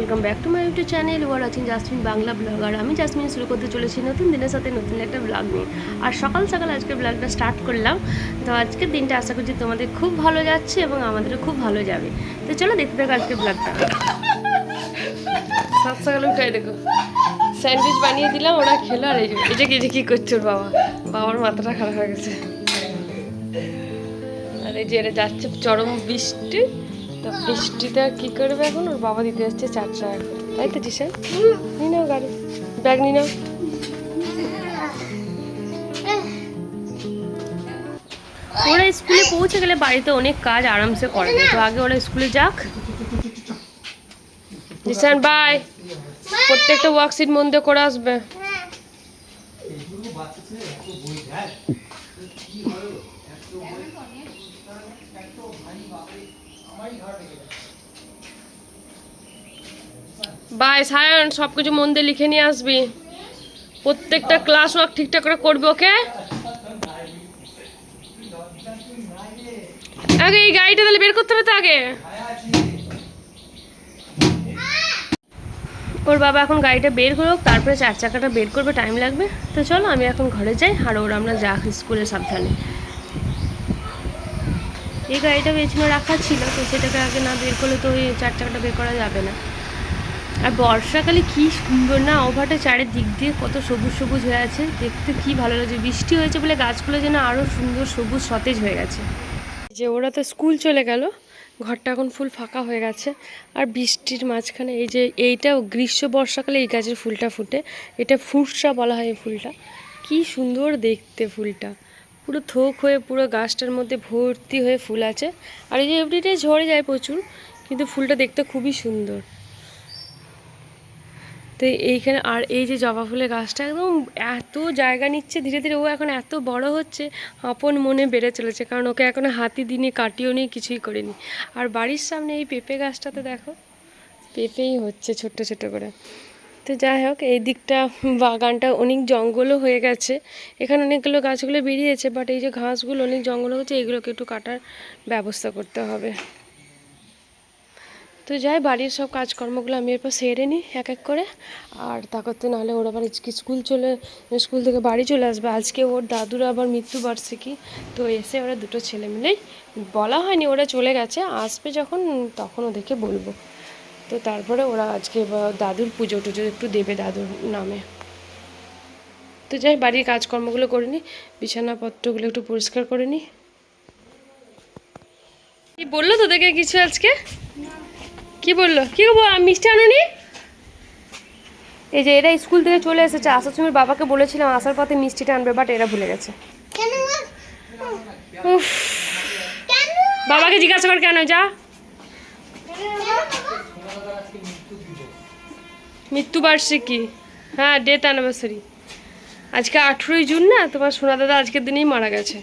Welcome back to my YouTube channel war আছেন Jasmin Bangla blog আর আমি জাসমিন শুরু করতে চলেছি নতুন দিনের সাথে নতুন একটা ব্লগ নিয়ে। আর সকাল সকাল আজকে ব্লগটা স্টার্ট করলাম। তো আজকের দিনটা আশা করছি তোমাদের খুব ভালো যাচ্ছে এবং আমাদেরও খুব ভালো যাবে। তো চলো দেখতে থাকো আজকে ব্লগটা সাত সকালে দেখো স্যান্ডউইচ বানিয়ে দিলাম, ওরা খেলো আর এই যে কি এটা কি করছে বাবা। বাবার মাথাটা খারাপ হয়ে গেছে। আর এই যে এটা যাচ্ছে চরম বৃষ্টি। তো বৃষ্টিতে আর কি করবে এখন? ওর বাবা দিতে যাচ্ছে চার টাকা তাই তো জিসান নি নাও গাড়ি। ব্যাগ নিয়ে নাও। ওরা স্কুলে পৌঁছে গেলে বাড়িতে অনেক কাজ আরামসে করে। তো আগে ওরা স্কুলে যাক। জিসান বাই প্রত্যেকটা ওয়ার্কশিট মন দিয়ে করে আসবে। বাই সায়ন সব কিছু মন দিয়ে লিখে নিয়ে আসবি। প্রত্যেকটা ক্লাস ওয়ার্ক ঠিকঠাক করে করবি ওকে আগে এই গাড়িটা তাহলে বের করতে হবে তো আগে। ওর বাবা এখন গাড়িটা বের করুক, তারপরে চার চাকাটা বের করবে টাইম লাগবে। তো চলো, আমি এখন ঘরে যাই, আর ওরা আমরা যাক স্কুলে সাবধানে। এই গাড়িটা পেছনে রাখা ছিল, তো সেটাকে আগে না বের করলে তো ওই চার চাকাটা বের করা যাবে না। আর বর্ষাকালে কি সুন্দর না ওভারটা চারিদিক দিয়ে কত সবুজ সবুজ হয়ে আছে। দেখতে কি ভালো লাগছে। বৃষ্টি হয়েছে বলে গাছগুলো যেন আরও সুন্দর সবুজ সতেজ হয়ে গেছে। যে ওরা তো স্কুল চলে গেল, ঘরটা এখন ফুল ফাঁকা হয়ে গেছে। আর বৃষ্টির মাঝখানে এই যে এইটা গ্রীষ্ম বর্ষাকালে এই গাছের ফুলটা ফুটে, এটা ফুরসা বলা হয় এই ফুলটা। কি সুন্দর দেখতে ফুলটা। পুরো থোক হয়ে পুরো গাছটার মধ্যে ভর্তি হয়ে ফুল আছে। আর এই যে এভরিডে ঝরে যায় প্রচুর, কিন্তু ফুলটা দেখতে খুবই সুন্দর। তো এইখানে আর এই যে জবা ফুলের গাছটা একদম এত জায়গা নিচ্ছে, ধীরে ধীরে ও এখন এত বড় হচ্ছে, আপন মনে বেড়ে চলেছে। কারণ ওকে এখনও হাতি, দিনে কাটিও নি, কিছুই করিনি। আর বাড়ির সামনে এই পেঁপে গাছটাতে দেখো, পেঁপেই হচ্ছে ছোট্ট ছোট করে। তো যাই হোক, এই দিকটা, বাগানটা অনেক জঙ্গলও হয়ে গেছে। এখানে অনেকগুলো গাছগুলো বেরিয়েছে বাট এই যে ঘাসগুলো অনেক জঙ্গল হচ্ছে এগুলোকে একটু কাটার ব্যবস্থা করতে হবে। তো যাই, বাড়ির সব কাজকর্মগুলো আমি এরপর সেরে নিই এক এক করে। আর তা করতে নাহলে ওর আবার স্কুল চলে, স্কুল থেকে বাড়ি চলে আসবে। আজকে ওর দাদুর আবার মৃত্যুবার্ষিকী। তো এসে ওরা দুটো ছেলে মিলেই, বলা হয়নি ওরা চলে গেছে, আসবে যখন, তখন ওদেরকে বলব। তো তারপরে ওরা আজকে দাদুর পুজো টুজো একটু দেবে দাদুর নামে। তো যাই, বাড়ির কাজকর্মগুলো করে নিই, বিছানাপত্রগুলো একটু পরিষ্কার করে নিই। বলল তোদেরকে কিছু আজকে? কি বলল? কি মিষ্টি আনুনি? এই যে এরা স্কুল থেকে চলে এসেছে আসার সময় বাবাকে বলেছিলাম আসার পথে মিষ্টিটা আনবে বাট এরা ভুলে গেছে। বাবাকে জিজ্ঞাসা কর কেন যা। মৃত্যুবার্ষিকী। হ্যাঁ ডেথ অ্যানিভার্সারি আজকে আঠেরোই জুন না তোমার সোনা দাদা আজকের দিনেই মারা গেছে।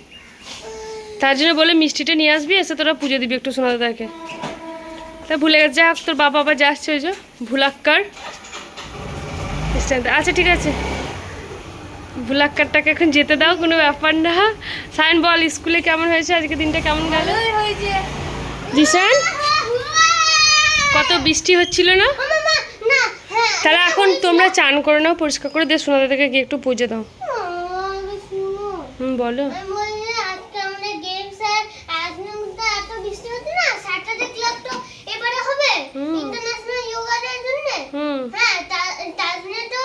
তার জন্য বলে মিষ্টিটা নিয়ে আসবি এসে তোরা পুজো দিবি একটু সোনা দাদাকে। তা ভুলে গেছে যাক তোর বাবা আবার যাচ্ছে ওই যে ভুলাক্কার। আচ্ছা ঠিক আছে। ভুলাক্কারটাকে এখন যেতে দাও কোনো ব্যাপার না। সায়ন বল স্কুলে কেমন হয়েছে? আজকে দিনটা কেমন গেল? জিসান কত বৃষ্টি হচ্ছিল না। তাহলে এখন তোমরা চান করে নাও পরিষ্কার করে দিয়ে সোনা দাদাকে গিয়ে একটু পুজো দাও। হুম বলো আমি বলছি, আজকে আমাদের game স্যার, আজকে তো এত বৃষ্টি হচ্ছে না, Saturday club তো এবারে হবে, হুম। international yoga day এর জন্যে। হুম হ্যাঁ, তা- তার জন্যে তো,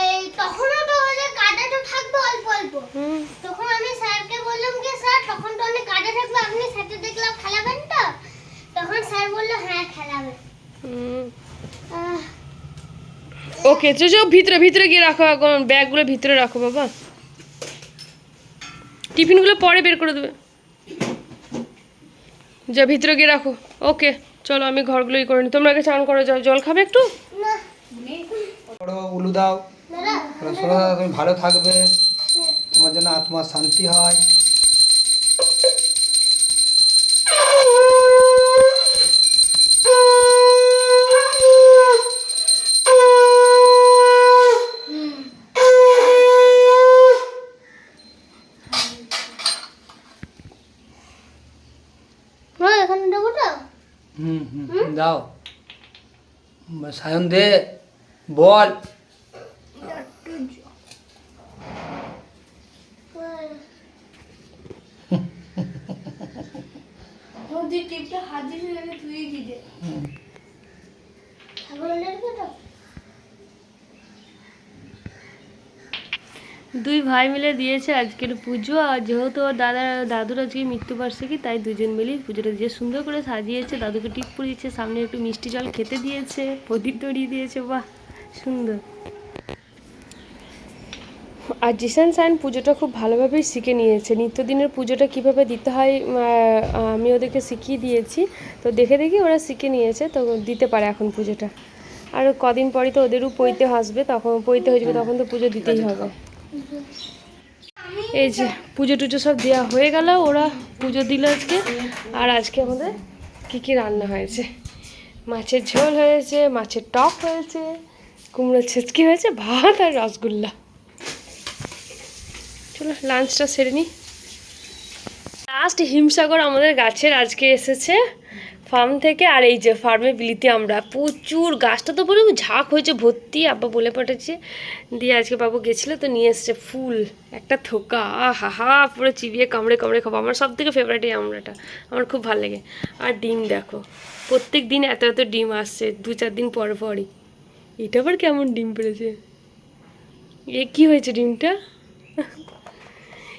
এই, তখনও তো ওদের কাদা তো থাকবে অল্প অল্প। হুম তখন আমি স্যারকে বললাম কি স্যার তখন তো অনেক কাদা থাকবে আপনি স্যাটারডে ক্লাব খেলাবেন তো তখন স্যার বলল হ্যাঁ খেলাবে হুম আহ, ওকে তো যাও ভিতরে ভিতরে গিয়ে রাখো এখন ব্যাগগুলো ভিতরে রাখো বাবা। টিফিনগুলো পরে বের করে দেবে। যা ভিতরে গিয়ে রাখো। ওকে চলো আমি ঘরগুলোই করে নিই তোমরা আগে চান করো যাও। জল খাবে একটু? উলু দাও। তুমি ভালো থাকবে। তোমার জন্য আত্মার শান্তি হয়। হুম হুম দাও। সায়ন দে বল। হাজির হয়ে হাত দিয়ে তুই কি ছাগলের ঠাকুর লাগবে তো দুই ভাই মিলে দিয়েছে আজকের পুজো, আর যেহেতু ওর দাদা, দাদুর আজকে মৃত্যুবার্ষিকী, তাই দুজন মিলেই পুজোটা দিয়ে সুন্দর করে সাজিয়েছে। দাদুকে টিপ পরিয়েছে সামনে একটু মিষ্টি জল খেতে দিয়েছে, প্রদীপ ধরিয়ে দিয়েছে, বাহ, সুন্দর। আর জিসান সায়ন পুজোটা খুব ভালোভাবেই শিখে নিয়েছে। নিত্যদিনের পুজোটা কীভাবে দিতে হয় আমি ওদেরকে শিখিয়ে দিয়েছি। তো দেখে দেখে ওরা শিখে নিয়েছে, তো দিতে পারে এখন পুজোটা। আর কদিন পরই তো ওদেরও পইতে হাসবে, তখন পইতে হয়ে যাবে, তখন তো পুজো দিতেই হবে। এই যে পুজো টুজো সব দেওয়া হয়ে গেল, ওরা পুজো দিল আজকে। আর আজকে আমাদের কী কী রান্না হয়েছে? মাছের ঝোল হয়েছে, মাছের টক হয়েছে, কুমড়োর ছেচকি হয়েছে, ভাত আর রসগোল্লা। চলো লাঞ্চটা সেরে নিই লাস্ট হিমসাগর আমাদের গাছের আজকে এসেছে। ফার্ম থেকে আর এই যে ফার্মে বিলিতে আমরা। প্রচুর গাছটা তো পুরো ঝাঁক হয়েছে ভর্তি। আব্বা বলে পাঠাচ্ছে, দিয়ে আজকে বাবু গেছিল তো নিয়ে এসছে ফুল, একটা থোকা। হা হা, পুরো চিবিয়ে কামড়ে কামড়ে খাব। আমার সব থেকে ফেভারিট এই আমড়াটা আমার খুব ভালো লাগে। আর ডিম দেখো, প্রত্যেক দিন এত এত ডিম আসছে, দু চার দিন পর পরই। এটা আবার কেমন ডিম পেড়েছে? এ কি হয়েছে ডিমটা?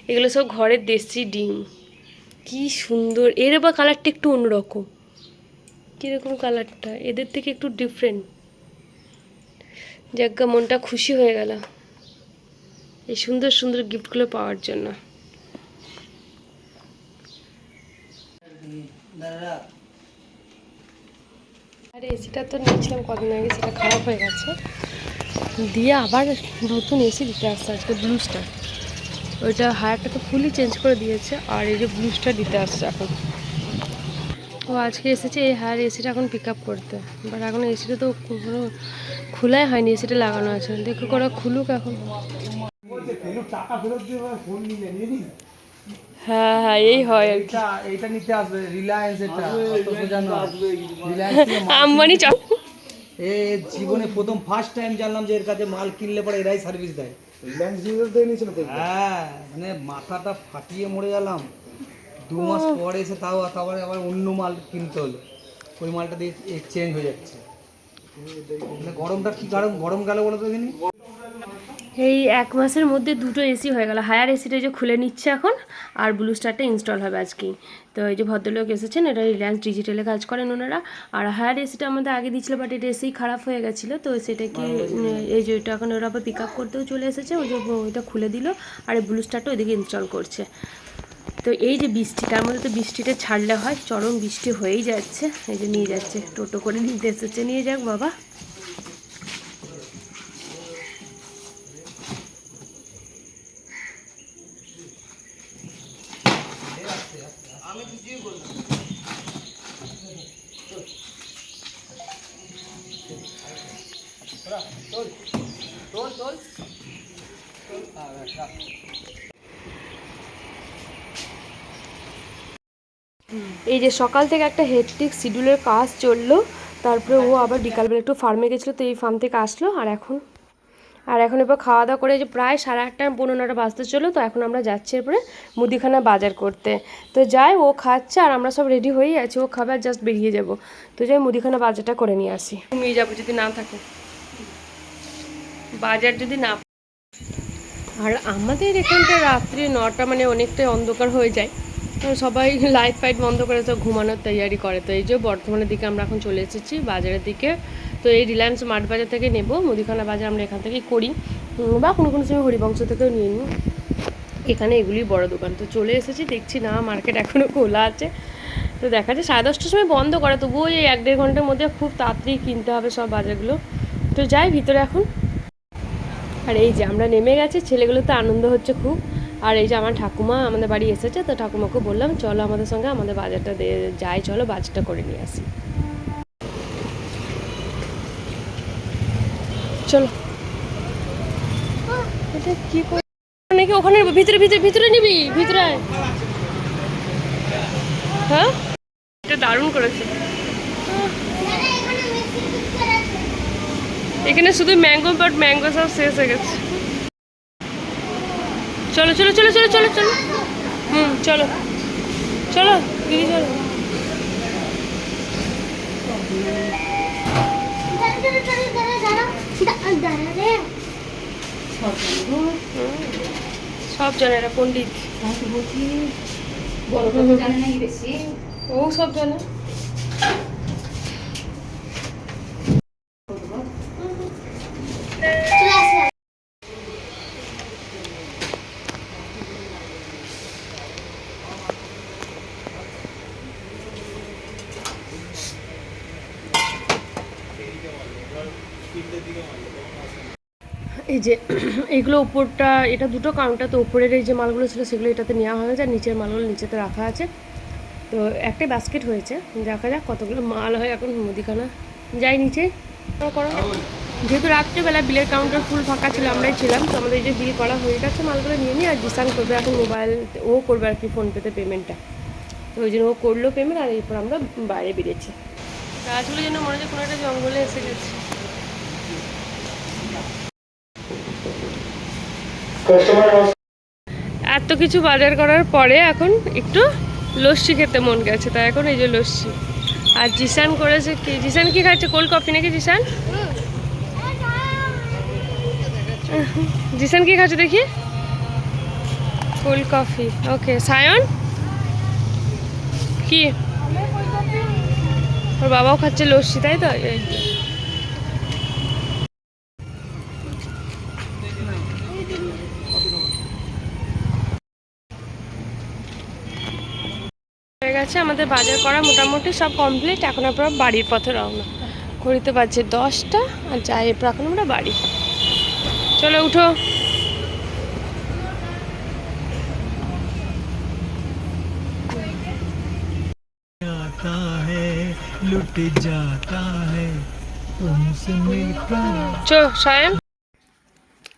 এগুলো সব ঘরের দেশি ডিম। কি সুন্দর। এর আবার কালারটা একটু অন্যরকম। কীরকম কালারটা? এদের থেকে একটু ডিফারেন্ট যাজ্ঞা মনটা খুশি হয়ে গেল। এই সুন্দর সুন্দর গিফটগুলো পাওয়ার জন্য। আর, এসিটা তো নিয়েছিলাম কদিন আগে, সেটা খারাপ হয়ে গেছে। দিয়ে আবার নতুন এসি দিতে আসছে আজকে ব্লু ওইটা হায়ারটা তো ফুলই চেঞ্জ করে দিয়েছে, আর এই যে ব্লু স্টার দিতে আসছে এখন। ও আজকে এসেছে এই হার এসিটা এখন পিক আপ করতে। বাট এখন এসিটা তো কোনো খোলাই হয়নি এসিটা লাগানো আছে। দেখো ওরা খুলুক এখন। হ্যাঁ হ্যাঁ এই হয় আর কি। এটা এইটা নিতে আসবে রিলায়েন্স এটা অত সোজা না রিলায়েন্স আম্বানি চপ এ জীবনে প্রথম ফার্স্ট টাইম জানলাম যে এর কাছে মাল কিনলে পরে এরাই সার্ভিস দেয়। হ্যাঁ মানে মাথাটা ফাটিয়ে মরে গেলাম। দু মাস পর এসে তাও তারপরে আবার অন্য মাল কিনতে হলো। ওই মালটা দিয়ে এক্সচেঞ্জ হয়ে যাচ্ছে। মানে গরমটা কি গরম গরম গেল বলো তো দেখিনি এই এক মাসের মধ্যে দুটো এসি হয়ে গেল। হায়ার এসিটা যে খুলে নিচ্ছে এখন আর ব্লু স্টারটা ইনস্টল হবে আজকেই। তো এই যে ভদ্রলোক এসেছেন এটা রিলায়েন্স ডিজিটালে কাজ করেন ওনারা। আর হায়ার এসিটা আমাদের আগে দিচ্ছিল বাট এটা এসি খারাপ হয়ে গেছিল তো সেটাকে এই যে এটা এখন ওরা আবার পিক আপ করতেও চলে এসেছে ওই যে ওইটা খুলে দিল আর এই ব্লু স্টারটা ওইদিকে ইনস্টল করছে। তো এই যে বৃষ্টি, তার মধ্যে তো বৃষ্টিটা ছাড়লে হয়, চরম বৃষ্টি হয়েই যাচ্ছে। এই যে নিয়ে যাচ্ছে, টোটো করে নিতে এসেছে, নিয়ে যাক বাবা। এই যে সকাল থেকে একটা হেডটিক শিডিউলের কাজ চলল তারপরে ও আবার বিকালবেলা একটু ফার্মে গেছিল তো এই ফার্ম থেকে আসলো আর এখন আর এখন এবার খাওয়া দাওয়া করে যে প্রায় সাড়ে আটটা পনেরো নটা বাজতে চলো তো এখন আমরা যাচ্ছি এরপরে মুদিখানা বাজার করতে। তো যাই ও খাচ্ছে আর আমরা সব রেডি হয়েই আছি ও খাবে আর জাস্ট বেরিয়ে যাব। তো যাই মুদিখানা বাজারটা করে নিয়ে আসি। নিয়ে যাব যদি না থাকে। বাজার যদি না আর আমাদের এখানটা রাত্রি নটা মানে অনেকটাই অন্ধকার হয়ে যায়। সবাই লাইট ফাইট বন্ধ করে তো ঘুমানোর তৈয়ারি করে। তো এই যে বর্ধমানের দিকে আমরা এখন চলে এসেছি বাজারের দিকে। তো এই রিলায়েন্স মার্ট বাজার থেকে নেব। মুদিখানা বাজার আমরা এখান থেকেই করি। বা কোনো কোনো সময় হরিবংশ থেকেও নিয়ে নিই। এখানে এগুলি বড় দোকান। তো চলে এসেছি। দেখছি না, মার্কেট এখনও খোলা আছে। তো দেখা যায় সাড়ে দশটার সময় বন্ধ করে। তবুও এই এক দেড় ঘণ্টার মধ্যে খুব তাড়াতাড়ি কিনতে হবে সব বাজারগুলো। তো যাই, ভিতরে এখন। আর এই যে আমরা নেমে গেছি। ছেলেগুলো তো আনন্দ হচ্ছে খুব। আর এই যে আমার ঠাকুমা আমাদের বাড়ি এসেছে, তো ঠাকুমাকে বললাম, চলো আমাদের সঙ্গে আমাদের বাজারটা যাই, চলো বাজারটা করে নিয়ে আসি। চলো। কি নাকি ওখানে ভিতরে ভিতরে ভিতরে নিবি? ভিতরে হ্যাঁ? এটা দারুণ করেছে। এখানে শুধু ম্যাঙ্গো, বাট ম্যাঙ্গো সব শেষ হয়ে গেছে। চলো চলো চলো চলো চলো চলো। হুম চলো। চলো দিদি চলো। সব জানে এরা পণ্ডিত। ও সব জানে। এই যে এগুলো উপরটা, এটা দুটো কাউন্টার তো উপরের এই যে মালগুলো ছিল সেগুলো এটাতে নেওয়া হয়েছে আর নিচের মালগুলো নিচেতে রাখা আছে। তো একটা বাস্কেট হয়েছে, দেখা যাক কতগুলো মাল হয় এখন মুদিখানা। যাই নিচে যেহেতু রাত্রেবেলা বিলের কাউন্টার ফুল ফাঁকা ছিল, আমরাই ছিলাম, তো আমাদের এই যে বিল করা হয়ে গেছে মালগুলো নিয়ে নিই আর ডিসান করবে এখন মোবাইল ও করবে আর কি ফোনপেতে পেমেন্টটা তো ওই জন্য ও করল পেমেন্ট আর এরপর আমরা বাইরে বেরিয়েছি। গাছগুলো যেন মনে হচ্ছে কোনো একটা জঙ্গলে এসে গেছে। এত কিছু বাজার করার পরে এখন একটু লস্যি খেতে মন গেছে, তাই এখন এই যে লস্যি। আর জিসান করেছে কি? জিসান কি খাচ্ছে? কোল্ড কফি নাকি জিসান? জিসান কি খাচ্ছে দেখি? Cold coffee, okay. সায়ন? কি? ওর বাবাও খাচ্ছে লস্যি, তাই তো? গেছে আমাদের বাজার করা মোটামুটি সব কমপ্লিট এখন আপনার বাড়ির পথে রওনা। ঘড়িতে বাজছে দশটা আর যাই এরপর এখন আমরা বাড়ি। চলো উঠো। লুটে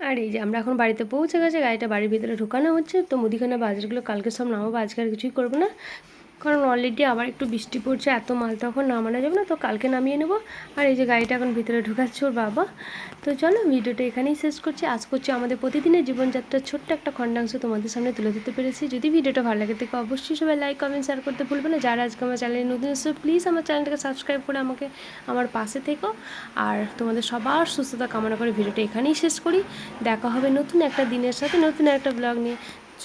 আর এই যে আমরা এখন বাড়িতে পৌঁছে গেছে গাড়িটা বাড়ির ভিতরে ঢোকানো হচ্ছে। তো মুদিখানা বাজারগুলো কালকে সব নামাবো আজকে আর কিছুই করব না। কারণ অলরেডি আবার একটু বৃষ্টি পড়ছে, এত মাল তখন নামানো যাবে না, তো কালকে নামিয়ে নেব। আর এই যে গাড়িটা এখন ভিতরে ঢোকাচ্ছে ওর বাবা। তো চলো, ভিডিওটা এখানেই শেষ করছি। আজ করছি আমাদের প্রতিদিনের জীবনযাত্রার ছোট্ট একটা খণ্ডাংশ তোমাদের সামনে তুলে ধরতে পেরেছি। যদি ভিডিওটা ভালো লাগে থেকে অবশ্যই সবাই লাইক কমেন্ট শেয়ার করতে ভুলবে না। যারা আজকে আমার চ্যানেলে নতুন এসেছ প্লিজ আমার চ্যানেলটাকে সাবস্ক্রাইব করে আমাকে, আমার পাশে থেকো। আর তোমাদের সবার সুস্থতা কামনা করে ভিডিওটা এখানেই শেষ করি। দেখা হবে নতুন একটা দিনের সাথে নতুন একটা ব্লগ নিয়ে।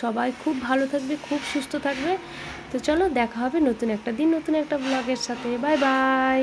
সবাই খুব ভালো থাকবে, খুব সুস্থ থাকবে। তো চলো দেখা হবে নতুন একটা দিন নতুন একটা ব্লগের সাথে। Bye bye